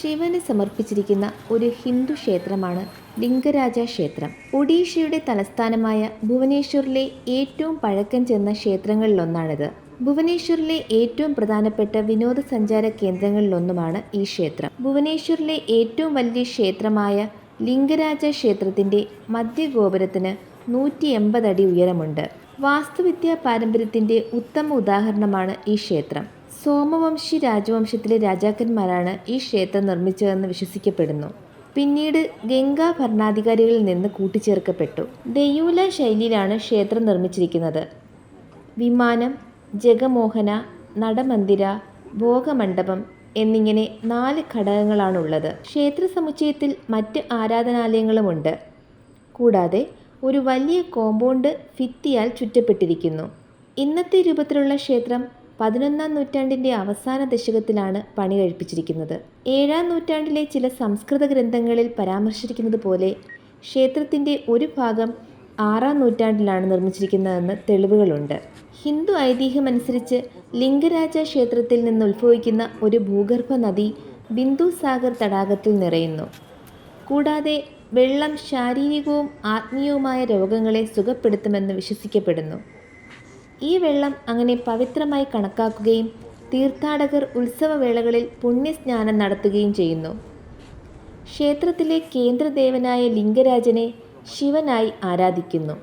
ശിവന് സമർപ്പിച്ചിരിക്കുന്ന ഒരു ഹിന്ദു ക്ഷേത്രമാണ് ലിംഗരാജ ക്ഷേത്രം. ഒഡീഷയുടെ തലസ്ഥാനമായ ഭുവനേശ്വറിലെ ഏറ്റവും പഴക്കം ചെന്ന ക്ഷേത്രങ്ങളിലൊന്നാണിത്. ഭുവനേശ്വറിലെ ഏറ്റവും പ്രധാനപ്പെട്ട വിനോദസഞ്ചാര കേന്ദ്രങ്ങളിലൊന്നുമാണ് ഈ ക്ഷേത്രം. ഭുവനേശ്വറിലെ ഏറ്റവും വലിയ ക്ഷേത്രമായ ലിംഗരാജ ക്ഷേത്രത്തിന്റെ മധ്യഗോപുരത്തിന് നൂറ്റി എൺപത് അടി ഉയരമുണ്ട്. വാസ്തുവിദ്യാ പാരമ്പര്യത്തിന്റെ ഉത്തമ ഉദാഹരണമാണ് ഈ ക്ഷേത്രം. സോമവംശി രാജവംശത്തിലെ രാജാക്കന്മാരാണ് ഈ ക്ഷേത്രം നിർമ്മിച്ചതെന്ന് വിശ്വസിക്കപ്പെടുന്നു. പിന്നീട് ഗംഗാ ഭരണാധികാരികളിൽ നിന്ന് കൂട്ടിച്ചേർക്കപ്പെട്ടു. ദയൂല ശൈലിയിലാണ് ക്ഷേത്രം നിർമ്മിച്ചിരിക്കുന്നത്. വിമാനം ജഗമോഹന നടമന്ദിര ഭോഗമണ്ഡപം എന്നിങ്ങനെ നാല് ഘടകങ്ങളാണുള്ളത്. ക്ഷേത്ര സമുച്ചയത്തിൽ മറ്റ് ആരാധനാലയങ്ങളുമുണ്ട്. കൂടാതെ ഒരു വലിയ കോമ്പൗണ്ട് ഭിത്തിയാൽ ചുറ്റപ്പെട്ടിരിക്കുന്നു. ഇന്നത്തെ രൂപത്തിലുള്ള ക്ഷേത്രം പതിനൊന്നാം നൂറ്റാണ്ടിന്റെ അവസാന ദശകത്തിലാണ് പണി കഴിപ്പിച്ചിരിക്കുന്നത്. ഏഴാം നൂറ്റാണ്ടിലെ ചില സംസ്കൃത ഗ്രന്ഥങ്ങളിൽ പരാമർശിച്ചിരിക്കുന്നത് പോലെ ക്ഷേത്രത്തിന്റെ ഒരു ഭാഗം ആറാം നൂറ്റാണ്ടിലാണ് നിർമ്മിച്ചിരിക്കുന്നതെന്ന് തെളിവുകളുണ്ട്. ഹിന്ദു ഐതിഹ്യമനുസരിച്ച് ലിംഗരാജ ക്ഷേത്രത്തിൽ നിന്ന് ഉത്ഭവിക്കുന്ന ഒരു ഭൂഗർഭ നദി ബിന്ദുസാഗർ തടാകത്തിൽ നിറയുന്നു. കൂടാതെ വെള്ളം ശാരീരികവും ആത്മീയവുമായ രോഗങ്ങളെ സുഖപ്പെടുത്തുമെന്ന് വിശ്വസിക്കപ്പെടുന്നു. ഈ വെള്ളം അങ്ങനെ പവിത്രമായി കണക്കാക്കുകയും തീർത്ഥാടകർ ഉത്സവവേളകളിൽ പുണ്യസ്നാനം നടത്തുകയും ചെയ്യുന്നു. ക്ഷേത്രത്തിലെ കേന്ദ്രദേവനായ ലിംഗരാജനെ ശിവനായി ആരാധിക്കുന്നു.